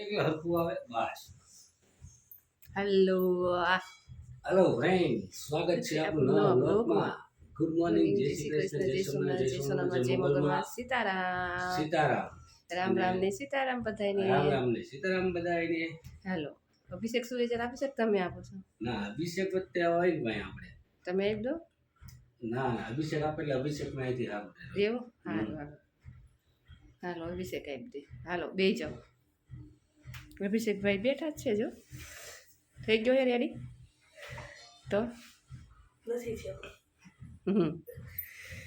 એટલે હરખું આવે? બસ. હેલો હેલો ફ્રેન્ડ સ્વાગત છે આપનું નવા બ્લોગમાં ગુડ મોર્નિંગ જય શ્રી કૃષ્ણ જય સોમનાથ જય સોમનાથ જય મંગળમાં સીતારામ. સીતારામ. રામ રામ ને સીતારામ બધાને રામ રામ ને સીતારામ બધાને હેલો અભિષેક સુરેજર અભિષેક તમે આપો છો? ના અભિષેક વચ્ચે હોય ને ભાઈ આપણે. તમે આપી દો. ના ના અભિષેક આપે એટલે અભિષેક માહિતી થાય. એવું? હાલો હાલો હાલો અભિષેક આપી દે હાલો બે જાઓ. અભિષેકભાઈ બેઠા જ છે જો. થઈ ગયો હે રેડી તો? નથી થયો. હમ.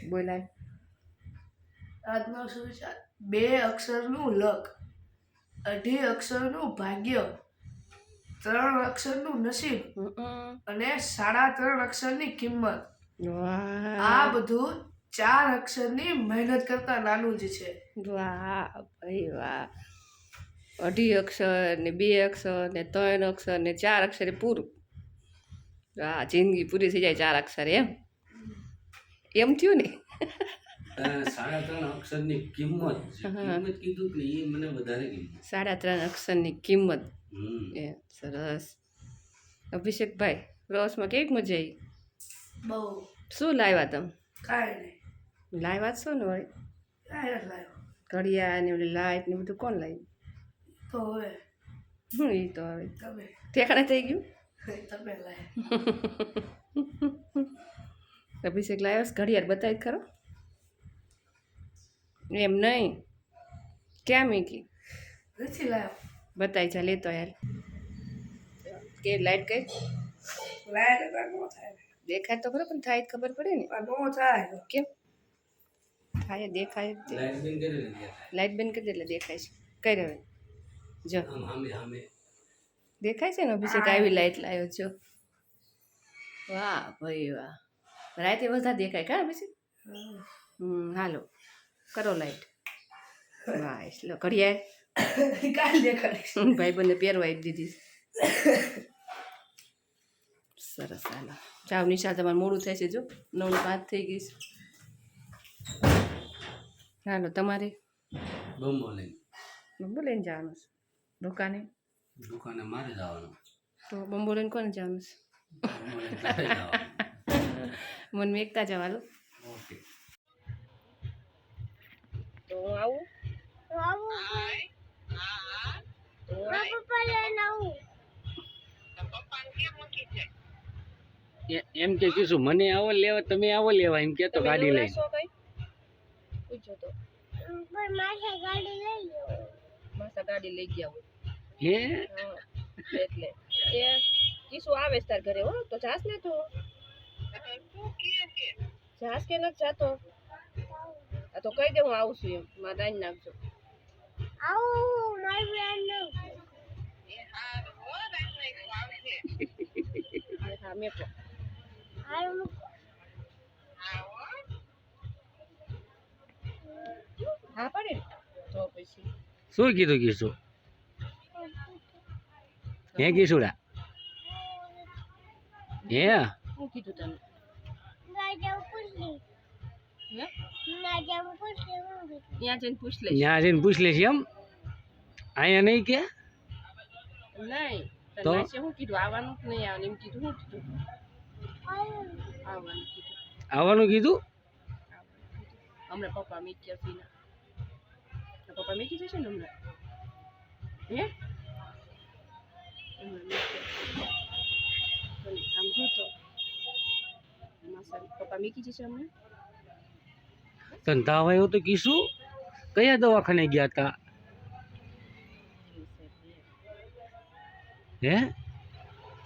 બોલાય. આજનો સુવિચાર. બે અક્ષરનું લક અઢી અક્ષરનું ભાગ્ય ત્રણ અક્ષરનું નસીબ. અને સાડા ત્રણ અક્ષરની કિંમત. વાહ. આ બધું ચાર અક્ષરની મહેનત કરતા નાનું જ છે. વાહ ભાઈ વાહ. અઢી અક્ષર ને બે અક્ષર ને ત્રણ અક્ષર ને ચાર અક્ષરે પૂરું. હા જિંદગી પૂરી થઈ જાય ચાર અક્ષર એમ. એમ થયું ને? સાડા ત્રણ અક્ષરની કિંમત. કિંમત કીધું કે એ મને વધારે કિંમત સાડા ત્રણ અક્ષરની કિંમત. એ સરસ. અભિષેકભાઈ પ્રવાસમાં કેવી મજા આવી? બહુ. શું લાવ્યા તમે? કાંઈ નહીં. લાવ્યા છો ને વળી? ઘડિયાળ ને ઓલી લાઈટ ને બધું કોણ લાવ્યું? એ તો હવે તમે ઠેકાણે થઈ ગયું તમે લાવ્યા અભિષેક લાવ્યો છે ઘડિયાળ બતાવી ખરો એમ નહીં ક્યાં મીકી નથી લાવ્યો બતાવી જા લેતો યાર કે લાઈટ કઈ લાવ્યા તો ન થાય દેખાય તો ખરો પણ થાય જ ખબર પડે ને આ ન થાય કેમ થાય દેખાય જ તે. લાઈટ બંધ કરી દીધી લાઈટ બંધ કરી દે એટલે દેખાય છે કઈ રહ્યો જો. દેખાય છે ને અભિષેક? આવી લાઈટ લાવ્યો છો વાહ ભાઈ વાહ. રાતે વધારે દેખાય કા અભિષેક? હમ હાલો. કરો લાઈટ વાહ એટલે ઘડિયાળ. કાલ દેખાડીશ. ભાઈ બંને પહેરવા આપી દીધી. સરસ હાલો. જાવ નિશા તમારે મોડું થાય છે જો. નવ પાંચ થઈ ગઈ છે. હાલો તમારે? બમો લઈને. બમ્બો લઈને જવાનું છે. દુકાને? દુકાને મારે જવાનું. તો બંબો લઈને કોને જવાનું છે? એકતા જવાનું. મને મેકતા જાવ હાલો ઓકે. તો આવું? આવું. એ- એમ કે કીધું મને આવો લેવા તમે આવો લેવા. એમ કે તો તમે ગાડી કઈ? પૂછો તો. માસા ગાડી લઈ ગયા હોય. હે? એટલે. એ કિસુ આવે તાર ઘરે હો. તો જાસ ને તું. જાસ કે નથી જાતો? આ તો કહી દે હું આવું છું એમ. મારા દાઈ નાખજો. હા મેકો હા પડે તો પછી. શું કીધું કીધું હે કીધુડા હે? શું કીધું હે? ત્યાં જઈને પૂછ લઈશ. ત્યાં જઈને પૂછ લેશ એમ? અહીંયા નહીં કે? નહીં તો? શું કીધું આવવાનું કે નહીં આવવાનું? એમ કીધું શું કીધું. આવવાનું કીધું. આવવાનું કીધું? હમણાં પપ્પા મીઠી હતી પપ્પા મીઠી જશે ને હમણાં? હે? હમણાં મીક્યા. અને આમ જોતો માસા પપ્પા મીકી જશે તને તાવ આવ્યો તો કીશું કયા દવાખાને ગયા તા? હે?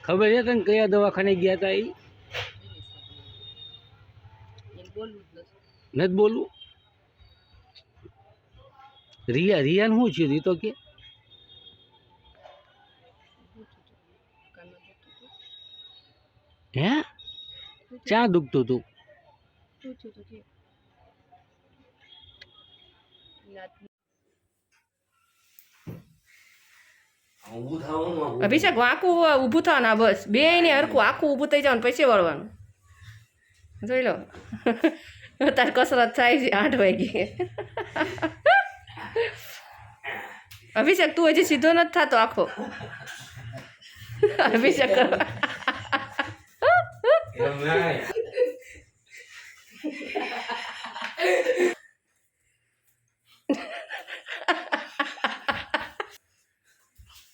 ખબર છે તને કયા દવાખાને ગયા તા એ નથી બોલવું? રિયા, રિયાને શું થયું? તો કે? હે? ક્યાં દુખતું ના- અભિષેક આખું ઊભું થવાનું, બસ. બે ને હરખું, આખું ઊભું થઈ જવાનું, પછી વળવાનું. જોઈ લો. તાર કસરત થાય છે, આઠ વાગી. અભિષેક, તું હજી સીધો નથી થતો આખો. અભિષેક કરો. એમ નહીં.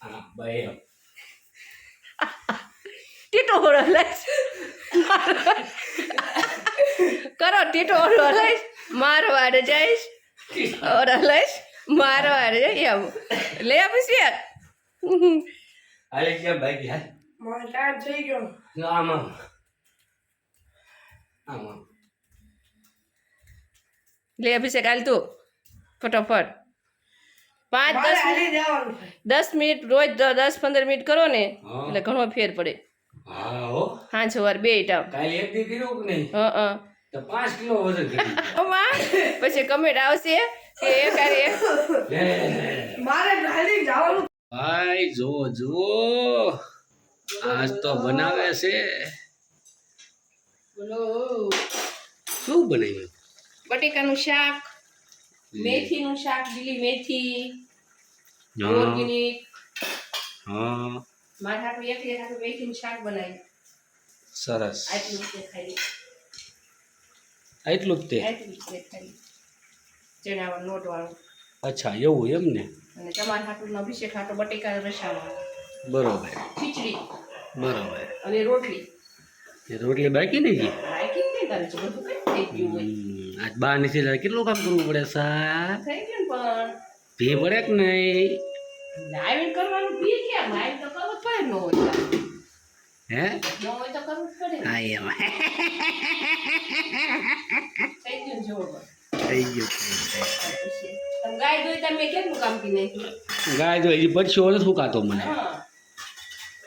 હા, ભાઈ એમ. ટીટો લઈશ કરો ટીટો લઈશ મારવાડે જઈશ ઓળો લઈશ મારવાડે જઈ આવું લઈ અભિષેક હાલે કેમ ભાઈ હાલ મારો થઈ ગયો આમ આમ લે અભિષેક હાલ તું. ફટોફટ. પાંચ દસ હાલી જવાનું છે. દસ મિનિટ રોજ દસ પંદર મિનિટ કરો ને એટલે ઘણો ફેર પડે. હા છ વાર સવાર બે ટાઈમ કાલે એક દી કર્યું કે નહીં? હં પાંચ કિલો વજન પછી કમેન્ટ આવશે કે એક મારે જવાનું ભાઈ જો જો. આજ તો બનાવે છે. બોલો. શું બનાવ્યું? બટેકાનું શાક મેથીનું શાક લીલી મેથી ઓર્ગેનિક. હા. મારા હાટુ એક એક હાટુ મેથીનું શાક બનાવ્યું. સરસ. આટલું જ ખાઈ. એટલું જ તે? આટલું જ ખાઈ. નોટ વાળું અચ્છા એવું એમ ને? અને તમારા હાટુનો અભિષેક હાથો બટેકા રસાવાળો બરોબર. ખીચડી. બરોબર. અને રોટલી. રોટલી બાકી નહીં ગઈ બાકી નહીં કરે છે બધું કઈ થઈ ગયું હોય હમ, આજ બહાર નથી એટલે કેટલું કામ કરવું પડે સા થઈ ગયું પણ ભી પડે કે નહીં લાઈવ કરવાનું બી ક્યાં લાઈવ તો કરવું જ પડે ન હોય તો. હે ન હોય તો કરવું જ પડે ને. હા એમ થઈ ગયું ને જોવો બસ. થઈ ગયું થઈ ગયું. પછી તમે ગાય દોઈ તમે કેટલું કામ કરી નાખ્યું ગાય તો હજી પછી ઓલે શું ખાતો મને હા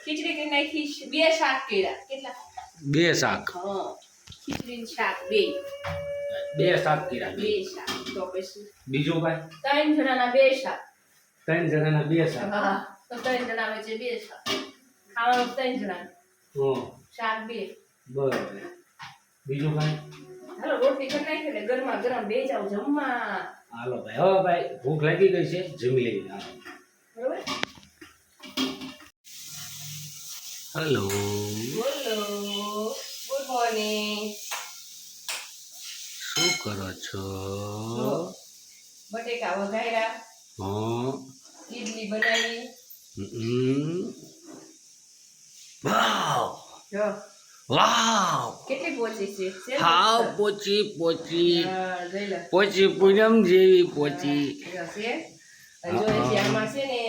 ખીચડી કરી નાખી બે શાક કર્યા કેટલા બે શાક. ખીચડી શાક બે. બે શાક કીરા બે. શાક. તો પછી? બીજું ભાઈ? ત્રણ જણાના બે શાક. ત્રણ જણાના બે શાક. હા તો ત્રણ જણા વચ્ચે બે શાક. ખાવાનું ત્રણ જણા. હં. શાક બે. બરોબર. બીજું ભાઈ? હાલો રોટલી નાખી ગરમા ગરમ બે જાવ જમવા. હાલો ભાઈ. હવે ભાઈ ભૂખ લાગી ગઈ છે જમી લઈ હાલો. બરાબર? હલો. બોલો. શું કરો છો? બટેકા વઘાર્યા. હા. ઇડલી બનાવી. વાવ. જો. વાવ. કેટલી પહોંચી છે? હાવ પોચી? પોચી હા, પોચી પૂનમ જેવી પોચી. જો છે. આમાં છે ને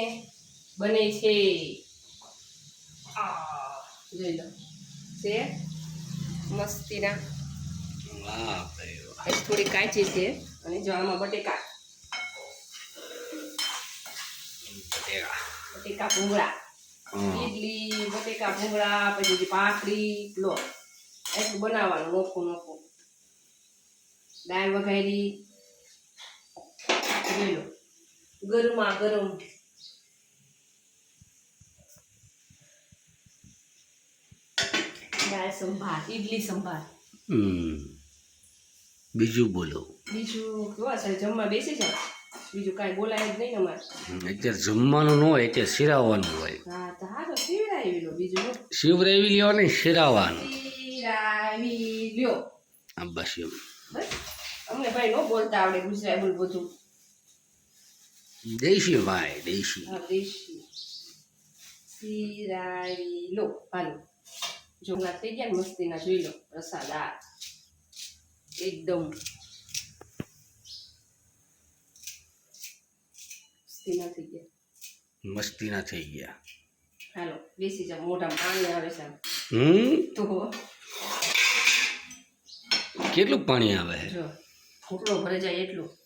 બને છે. જોઈ લો. છે? મસ્તીના. થોડી કાચી છે અને જો આમાં બટેકા. બટેકા. ભૂંગળા. ઇડલી ઈડલી બટેકા ભૂંગળા પછી પાકડી લો. એટલું બનાવવાનું નોખું નોખું. દાળ વઘારી. ગરમા ગરમ. દાળ સંભાર ઈડલી સંભાર. હમ. બીજું બોલો. બીજું કેવા છે? જમવા બેસી જાવ બીજું કાંઈ બોલાય જ નહીં અમારે. અત્યારે જમવાનું ન હોય અત્યારે શિરાવવાનું હોય. હા તો હા તો શિવરાવી લો બીજું? શિવરાવી લ્યો ને શિરાવાનું. શિરાવી લ્યો. આ બસ એમ. બસ. અમને ભાઈ ન બોલતા આવડે ગુજરાતી બોલ બધું. દેશી ભાઈ દેશી. હા દેશી. શિરાવી લો હાલો. જો થઈ ગયા ને મસ્તીના જોઈ લો રસાદાર. એકદમ. મસ્તીના થઈ ગયા. મસ્તીના થઈ ગયા. હાલો બેસી જાઓ મોઢામાં પાણી આવે છે હમ? તો કેટલું પાણી આવે છે? જો ઘૂંટડો ભરે જાય એટલું.